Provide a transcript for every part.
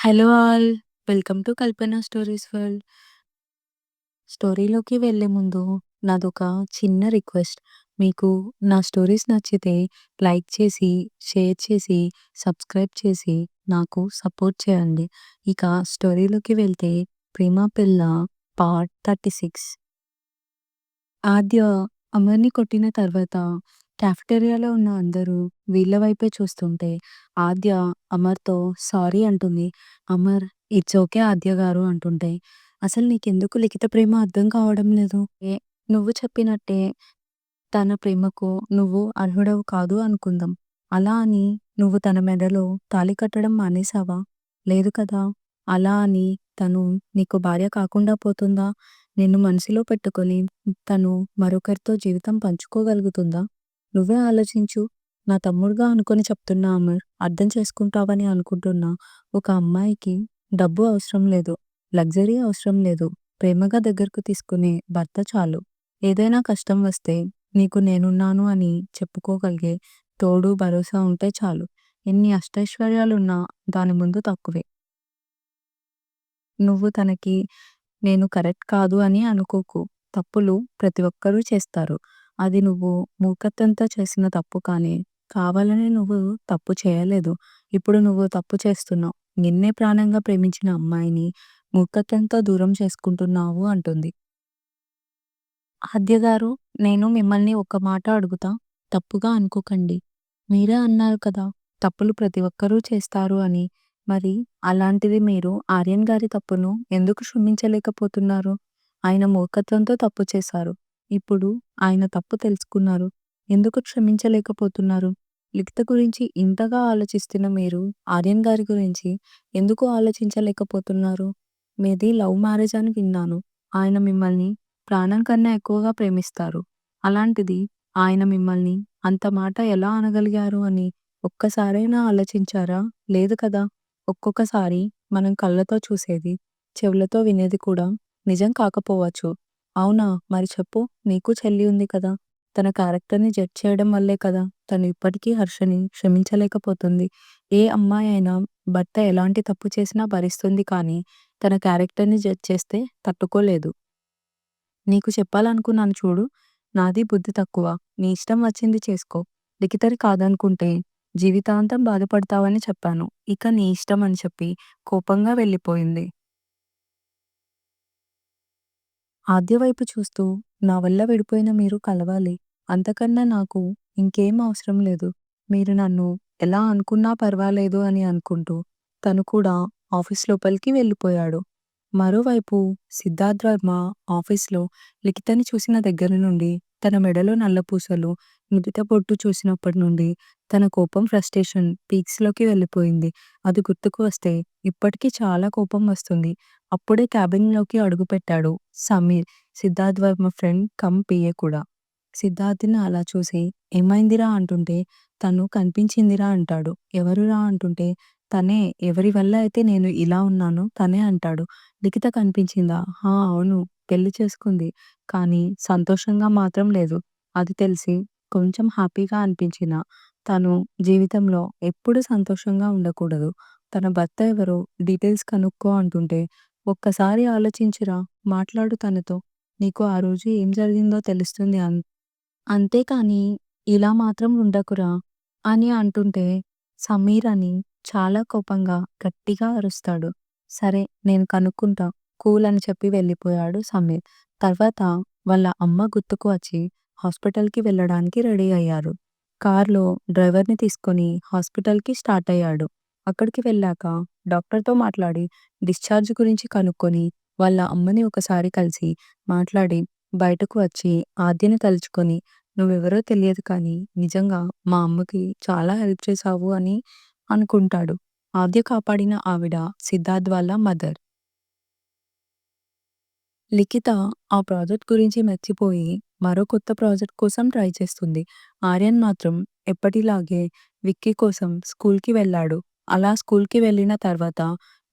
Hello all! Welcome to Kalpana stories world. స్టోరీలోకి వెళ్ళే ముందు నాదొక చిన్న రిక్వెస్ట్. మీకు నా స్టోరీస్ నచ్చితే లైక్ చేసి, షేర్ చేసి, సబ్స్క్రైబ్ చేసి నాకు సపోర్ట్ చేయండి. ఇక స్టోరీలోకి వెళ్తే 'ప్రేమ పిల్ల పార్ట్ 36 ఆద్య అమర్‌ని కొట్టిన తర్వాత కాఫెటేరియాలో ఉన్న అందరూ వీళ్ళ వైపే చూస్తుంటే ఆద్య అమర్‌తో సారీ అంటుంది. అమర్ ఇట్స్ ఓకే ఆద్య గారు అంటుంటే అసలు నీకెందుకు లిఖిత ప్రేమ అర్థం కావడం లేదు? ఏ నువ్వు చెప్పినట్టే తన ప్రేమకు నువ్వు అర్హుడవు కాదు అనుకుందాం. అలా అని నువ్వు తన మెడలో తాళి కట్టడం మానేసావా? లేదు కదా! అలా అని తను నీకు భార్య కాకుండా పోతుందా? నిన్ను మనసులో పెట్టుకొని తను మరొకరితో జీవితం పంచుకోగలుగుతుందా? నువ్వే ఆలోచించు. నా తమ్ముడుగా అనుకొని చెప్తున్నా అమర్. అర్థం చేసుకుంటావని అనుకుంటున్నా. ఒక అమ్మాయికి డబ్బు అవసరం లేదు. లగ్జరీ అవసరం లేదు. ప్రేమగా దగ్గరకు తీసుకునే భర్త చాలు. ఏదైనా కష్టం వస్తే నీకు నేనున్నాను అని చెప్పుకోగలిగే తోడు, భరోసా ఉంటే చాలు. ఎన్ని అష్టైశ్వర్యాలున్నా దాని ముందు తక్కువే. నువ్వు తనకి నేను కరెక్ట్ కాదు అని అనుకోకు. తప్పులు ప్రతి ఒక్కరూ చేస్తారు. అది నువ్వు మూర్ఖత్వంతో చేసిన తప్పు కానీ, కావాలని నువ్వు తప్పు చేయలేదు. ఇప్పుడు నువ్వు తప్పు చేస్తున్నావు. నిన్నే ప్రాణంగా ప్రేమించిన అమ్మాయిని మూర్ఖత్వంతో దూరం చేసుకుంటున్నావు అంటుంది. ఆద్యగారు నేను మిమ్మల్ని ఒక మాట అడుగుతా. తప్పుగా అనుకోకండి. మీరే అన్నారు కదా! తప్పులు ప్రతి ఒక్కరూ చేస్తారు అని. మరి అలాంటిది మీరు ఆర్యన్ గారి తప్పును ఎందుకు క్షమించలేకపోతున్నారు? ఆయన మూర్ఖత్వంతో తప్పు చేశారు. ఇప్పుడు ఆయన తప్పు తెలుసుకున్నారు. ఎందుకు క్షమించలేకపోతున్నారు? లిఖిత గురించి ఇంతగా ఆలోచిస్తున్న మీరు ఆర్యన్ గారి గురించి ఎందుకు ఆలోచించలేకపోతున్నారు? మీది లవ్ మ్యారేజ్ అని విన్నాను. ఆయన మిమ్మల్ని ప్రాణం కన్నా ఎక్కువగా ప్రేమిస్తారు. అలాంటిది ఆయన మిమ్మల్ని అంత మాట ఎలా అనగలిగారు అని ఒక్కసారైనా ఆలోచించారా? లేదు కదా! ఒక్కొక్కసారి మనం కళ్ళతో చూసేది, చెవులతో వినేది కూడా నిజం కాకపోవచ్చు. అవునా? మరి చెప్పు. నీకు చెల్లి ఉంది కదా! తన క్యారెక్టర్‌ని జడ్జ్ చేయడం వల్లే కదా తను ఇప్పటికీ హర్షని క్షమించలేకపోతుంది. ఏ అమ్మాయి అయినా భర్త ఎలాంటి తప్పు చేసినా భరిస్తుంది కానీ, తన క్యారెక్టర్‌ని జడ్జ్ చేస్తే తట్టుకోలేదు. నీకు చెప్పాలనుకున్నాను చూడు. నాది బుద్ధి తక్కువ. నీ ఇష్టం వచ్చింది చేసుకో. లిఖితని కాదనుకుంటే జీవితాంతం బాధపడతావని చెప్పాను. ఇక నీ ఇష్టం అని చెప్పి కోపంగా వెళ్ళిపోయింది. ఆద్యవైపు చూస్తూ నా వల్ల విడిపోయిన మీరు కలవాలి. అంతకన్నా నాకు ఇంకేం అవసరం లేదు. మీరు నన్ను ఎలా అనుకున్నా పర్వాలేదు అని అనుకుంటూ తను కూడా ఆఫీస్ లోపలికి వెళ్ళిపోయాడు. మరోవైపు సిద్ధార్థ్ వర్మ ఆఫీస్‌లో లిఖితని చూసిన దగ్గర నుండి, తన మెడలో నల్లపూసలు, నుదుట పొట్టు చూసినప్పటి నుండి తన కోపం, ఫ్రస్ట్రేషన్ పీక్స్‌లోకి వెళ్ళిపోయింది. అది గుర్తుకు వస్తే ఇప్పటికీ చాలా కోపం వస్తుంది. అప్పుడే క్యాబిన్‌లోకి అడుగుపెట్టాడు Sameer. Siddharth Varma friend come PA కూడా. సిద్ధార్థ్‌ని అలా చూసి ఏమైందిరా అంటుంటే తను కనిపించిందిరా అంటాడు. ఎవరురా అంటుంటే తనే. ఎవరి వల్ల అయితే నేను ఇలా ఉన్నానో తనే అంటాడు. లిఖిత కనిపించిందా? హా! అవును. పెళ్ళి చేసుకుంది. కానీ సంతోషంగా మాత్రం లేదు. అది తెలిసి కొంచెం హ్యాపీగా అనిపించినా, తను జీవితంలో ఎప్పుడూ సంతోషంగా ఉండకూడదు. తన భర్త ఎవరో డీటెయిల్స్ కనుక్కో అంటుంటే ఒక్కసారి ఆలోచించిరా. మాట్లాడు తనతో. నీకు ఆ రోజు ఏం జరిగిందో తెలుస్తుంది అన్ అంతేకాని ఇలా మాత్రం ఉండకురా అని అంటుంటే సమీర్ అని చాలా కోపంగా గట్టిగా అరుస్తాడు. సరే నేను కనుక్కుంటా. కూల్ అని చెప్పి వెళ్ళిపోయాడు సమీర్. తర్వాత వాళ్ళ అమ్మ గుర్తుకు వచ్చి హాస్పిటల్‌కి వెళ్ళడానికి రెడీ అయ్యారు. కార్‌లో డ్రైవర్‌ని తీసుకొని హాస్పిటల్‌కి స్టార్ట్ అయ్యాడు. అక్కడికి వెళ్ళాక డాక్టర్‌తో మాట్లాడి డిశ్చార్జ్ గురించి కనుక్కొని వాళ్ళ అమ్మని ఒకసారి కలిసి మాట్లాడి బయటకు వచ్చి ఆద్యని తలుచుకొని నువ్వెవరో తెలియదు కానీ నిజంగా మా అమ్మకి చాలా హెల్ప్ చేశావు అని అనుకుంటాడు. ఆద్య కాపాడిన ఆవిడ సిద్ధార్థ్ వాళ్ళ మదర్. లిఖిత ఆ ప్రాజెక్ట్ గురించి మర్చిపోయి మరో కొత్త ప్రాజెక్ట్ కోసం ట్రై చేస్తుంది. ఆర్యన్ మాత్రం ఎప్పటిలాగే విక్కీ కోసం స్కూల్‌కి వెళ్ళాడు. అలా స్కూల్‌కి వెళ్ళిన తర్వాత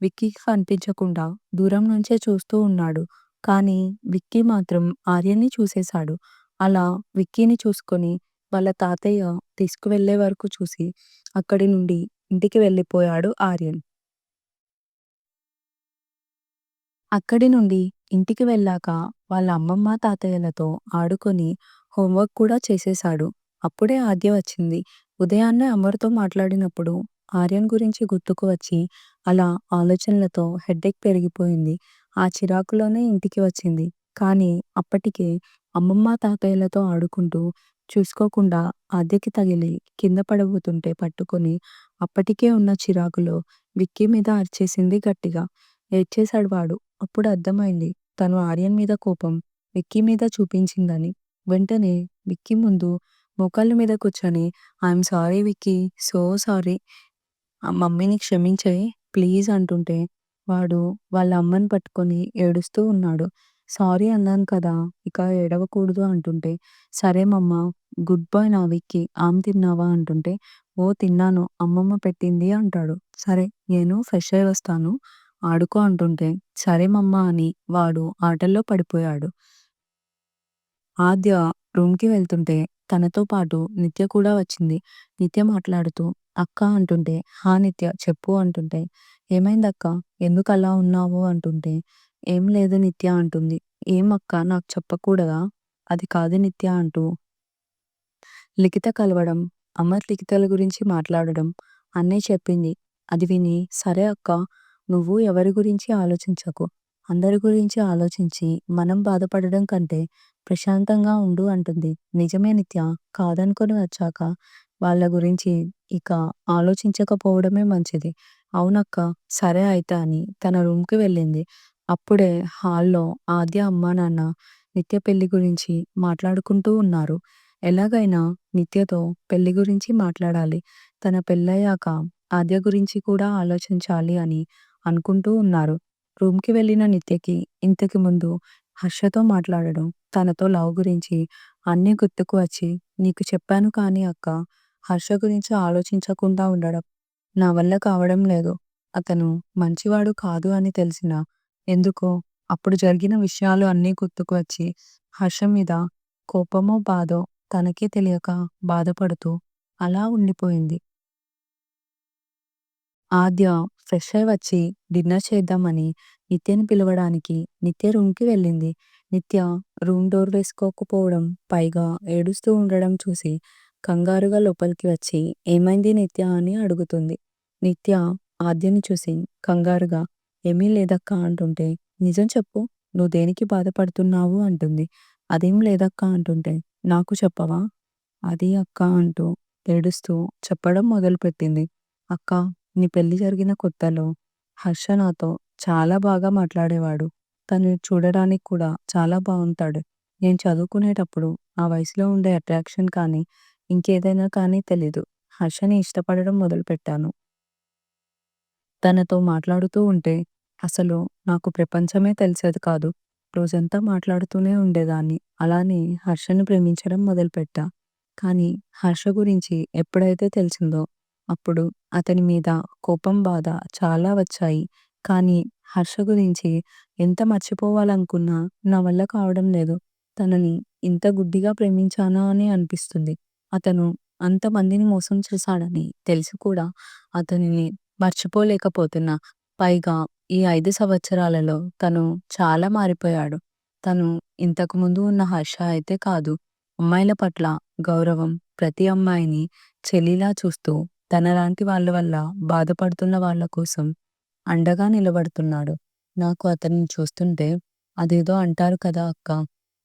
విక్కీకి కనిపించకుండా దూరం నుంచే చూస్తూ ఉన్నాడు. కానీ విక్కీ మాత్రం ఆర్యన్‌ని చూసేశాడు. అలా విక్కీని చూసుకొని వాళ్ళ తాతయ్య తీసుకువెళ్ళే వరకు చూసి అక్కడి నుండి ఇంటికి వెళ్ళిపోయాడు ఆర్యన్. అక్కడి నుండి ఇంటికి వెళ్ళాక వాళ్ళ అమ్మమ్మ, తాతయ్యలతో ఆడుకొని హోంవర్క్ కూడా చేసేశాడు. అప్పుడే ఆద్య వచ్చింది. ఉదయాన్నే అమర్‌తో మాట్లాడినప్పుడు ఆర్యన్ గురించి గుర్తుకు వచ్చి అలా ఆలోచనలతో హెడేక్ పెరిగిపోయింది. ఆ చిరాకులోనే ఇంటికి వచ్చింది. కానీ అప్పటికే అమ్మమ్మ, తాతయ్యలతో ఆడుకుంటూ చూసుకోకుండా అద్దెకి తగిలి కింద పడబోతుంటే పట్టుకొని అప్పటికే ఉన్న చిరాకులో విక్కీ మీద అరిచేసింది గట్టిగా. ఏడ్చేశాడు వాడు. అప్పుడు అర్థమైంది తను ఆర్యన్ మీద కోపం విక్కీ మీద చూపించిందని. వెంటనే విక్కీ ముందు మోకాళ్ళ మీద కూర్చొని I'm sorry Vicky. So sorry. మమ్మీని క్షమించెయ్ ప్లీజ్ అంటుంటే వాడు వాళ్ళ అమ్మని పట్టుకొని ఏడుస్తూ ఉన్నాడు. సారీ అన్నాను కదా! ఇక ఏడవకూడదు అంటుంటే సరే మమ్మా గుడ్ బాయ్ నా విక్కీ. ఆమ్ తిన్నావా అంటుంటే ఓ తిన్నాను అమ్మమ్మ పెట్టింది అంటాడు. సరే నేను ఫ్రెష్ అయ్యి వస్తాను. ఆడుకో అంటుంటే సరే మమ్మా అని వాడు ఆటల్లో పడిపోయాడు. ఆద్య రూమ్‌కి వెళ్తుంటే తనతో పాటు నిత్య కూడా వచ్చింది. నిత్య మాట్లాడుతూ అక్కా అంటుంటే హా నిత్య చెప్పు అంటుంటే ఏమైందక్కా? ఎందుకలా ఉన్నావు? అంటుంటే ఏం లేదు నిత్య అంటుంది. ఏం అక్కా నాకు చెప్పకూడదా? అది కాదు నిత్య అంటూ లిఖిత కలవడం, అమర్ లిఖితల గురించి మాట్లాడడం అన్నీ చెప్పింది. అది విని సరే అక్క నువ్వు ఎవరి గురించి ఆలోచించకు. అందరి గురించి ఆలోచించి మనం బాధపడడం కంటే ప్రశాంతంగా ఉండు అంటుంది. నిజమే నిత్య. కాదనుకొని వచ్చాక వాళ్ళ గురించి ఇక ఆలోచించకపోవడమే మంచిది. అవునక్కా! సరే అయితే అని తన రూమ్‌కి వెళ్ళింది. అప్పుడే హాల్‌లో ఆద్య అమ్మానాన్న నిత్య పెళ్ళి గురించి మాట్లాడుకుంటూ ఉన్నారు. ఎలాగైనా నిత్యతో పెళ్ళి గురించి మాట్లాడాలి. తన పెళ్ళయ్యాక ఆద్య గురించి కూడా ఆలోచించాలి అని అనుకుంటూ ఉన్నారు. రూమ్‌కి వెళ్ళిన నిత్యకి ఇంతకు ముందు హర్షతో మాట్లాడడం, తనతో లవ్ గురించి అన్నీ గుర్తుకు వచ్చి నీకు చెప్పాను కానీ అక్కా! హర్ష గురించి ఆలోచించకుండా ఉండడం నా వల్ల కావడం లేదు. అతను మంచివాడు కాదు అని తెలిసినా ఎందుకో అప్పుడు జరిగిన విషయాలు అన్నీ గుర్తుకు వచ్చి హర్ష మీద కోపమో, బాధో తనకే తెలియక బాధపడుతూ అలా ఉండిపోయింది. ఆద్య ఫ్రెష్ అయి వచ్చి డిన్నర్ చేద్దామని నిత్యని పిలవడానికి నిత్య రూమ్‌కి వెళ్ళింది. నిత్య రూమ్ డోర్ వేసుకోకపోవడం, పైగా ఏడుస్తూ ఉండడం చూసి కంగారుగా లోపలికి వచ్చి ఏమైంది నిత్య అని అడుగుతుంది. నిత్య ఆద్యని చూసి కంగారుగా ఏమీ లేదక్కా అంటుంటే నిజం చెప్పు. నువ్వు దేనికి బాధపడుతున్నావు అంటుంది. అదేం లేదక్కా అంటుంటే నాకు చెప్పవా? అది అక్కా అంటూ ఏడుస్తూ చెప్పడం మొదలుపెట్టింది. అక్కా! నీ పెళ్ళి జరిగిన కొత్తలో హర్ష నాతో చాలా బాగా మాట్లాడేవాడు. తను చూడడానికి కూడా చాలా బావుంటాడు. నేను చదువుకునేటప్పుడు ఆ వయసులో ఉండే అట్రాక్షన్ కానీ, ఇంకేదైనా కానీ తెలీదు. హర్షని ఇష్టపడడం మొదలుపెట్టాను. తనతో మాట్లాడుతూ ఉంటే అసలు నాకు ప్రపంచమే తెలిసేది కాదు. రోజంతా మాట్లాడుతూనే ఉండేదాన్ని. అలానే హర్షని ప్రేమించడం మొదలుపెట్టా. కానీ హర్ష గురించి ఎప్పుడైతే తెలిసిందో అప్పుడు అతని మీద కోపం, బాధ చాలా వచ్చాయి. కానీ హర్ష గురించి ఎంత మర్చిపోవాలనుకున్నా నా వల్ల కావడం లేదు. తనని ఇంత గుడ్డిగా ప్రేమించానా అని అనిపిస్తుంది. అతను అంతమందిని మోసం చేశాడని తెలిసి కూడా అతనిని మర్చిపోలేకపోతున్నా. పైగా ఈ ఐదు సంవత్సరాలలో తను చాలా మారిపోయాడు. తను ఇంతకు ముందు ఉన్న హర్ష అయితే కాదు. అమ్మాయిల పట్ల గౌరవం, ప్రతి అమ్మాయిని చెల్లిలా చూస్తూ తనలాంటి వాళ్ళ వల్ల బాధపడుతున్న వాళ్ళ కోసం అండగా నిలబడుతున్నాడు. నాకు అతన్ని చూస్తుంటే అదేదో అంటారు కదా అక్కా!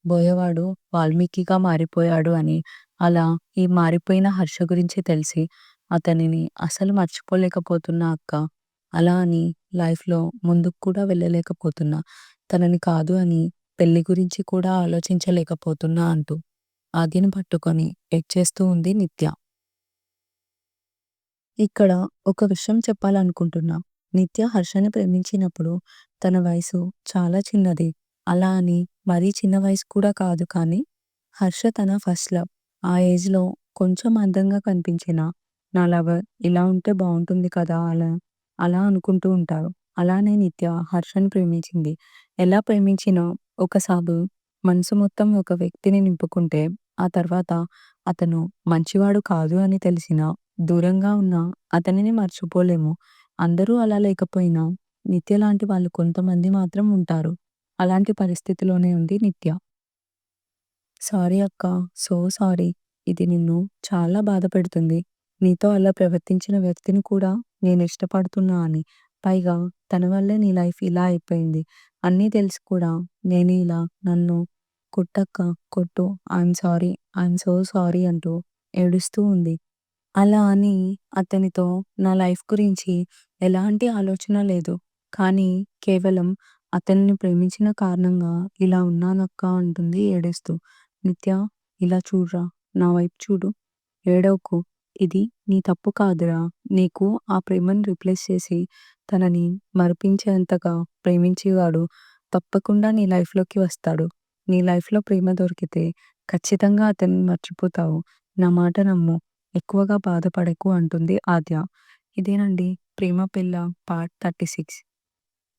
బోయవాడు వాల్మీకిగా మారిపోయాడు అని. అలా ఈ మారిపోయిన హర్ష గురించి తెలిసి అతనిని అసలు మర్చిపోలేకపోతున్నా అక్క అలా అని లైఫ్‌లో ముందుకు కూడా వెళ్ళలేకపోతున్నా. తనని కాదు అని పెళ్ళి గురించి కూడా ఆలోచించలేకపోతున్నా అంటూ ఆద్యను పట్టుకొని ఏడ్చేస్తూ ఉంది నిత్య. ఇక్కడ ఒక విషయం చెప్పాలనుకుంటున్నా. నిత్య హర్షని ప్రేమించినప్పుడు తన వయసు చాలా చిన్నది. అలా అని మరీ చిన్న వయసు కూడా కాదు కానీ హర్ష తన ఫస్ట్ లవ్. ఆ ఏజ్‌లో కొంచెం అందంగా కనిపించిన నా లవర్ ఇలా ఉంటే బావుంటుంది కదా! అలా అలా అనుకుంటూ ఉంటారు. అలానే నిత్య హర్షని ప్రేమించింది. ఎలా ప్రేమించినా ఒకసారి మనసు మొత్తం ఒక వ్యక్తిని నింపుకుంటే ఆ తర్వాత అతను మంచివాడు కాదు అని తెలిసినా దూరంగా ఉన్న అతనిని మర్చిపోలేము. అందరూ అలా లేకపోయినా నిత్య లాంటి వాళ్ళు కొంతమంది మాత్రం ఉంటారు. అలాంటి పరిస్థితిలోనే ఉంది నిత్య. సారీ అక్క. So sorry. ఇది నిన్ను చాలా బాధపెడుతుంది. నీతో అలా ప్రవర్తించిన వ్యక్తిని కూడా నేను ఇష్టపడుతున్నా అని. పైగా తన వల్లే నీ లైఫ్ ఇలా అయిపోయింది. అన్నీ తెలిసి కూడా నేను ఇలా నన్ను కొట్టక్క, కొట్టు. I'm sorry. I'm so sorry అంటూ ఏడుస్తూ ఉంది. అలా అని అతనితో నా లైఫ్ గురించి ఎలాంటి ఆలోచన లేదు. కానీ కేవలం అతన్ని ప్రేమించిన కారణంగా ఇలా ఉన్నానక్క అంటుంది ఏడుస్తూ. నిత్య ఇలా చూడ్రా నా వైపు చూడు. ఏడవకు. ఇది నీ తప్పు కాదురా. నీకు ఆ ప్రేమను రిప్లేస్ చేసి తనని మరిపించేంతగా ప్రేమించేవాడు తప్పకుండా నీ లైఫ్‌లోకి వస్తాడు. నీ లైఫ్‌లో ప్రేమ దొరికితే ఖచ్చితంగా అతన్ని మర్చిపోతావు. నా మాట నమ్ము. ఎక్కువగా బాధపడకు అంటుంది ఆద్య. ఇదేనండి 'ప్రేమ పిల్ల పార్ట్ 36.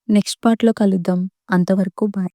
నెక్స్ట్ పార్ట్‌లో కలుద్దాం. అంతవరకు బాయ్.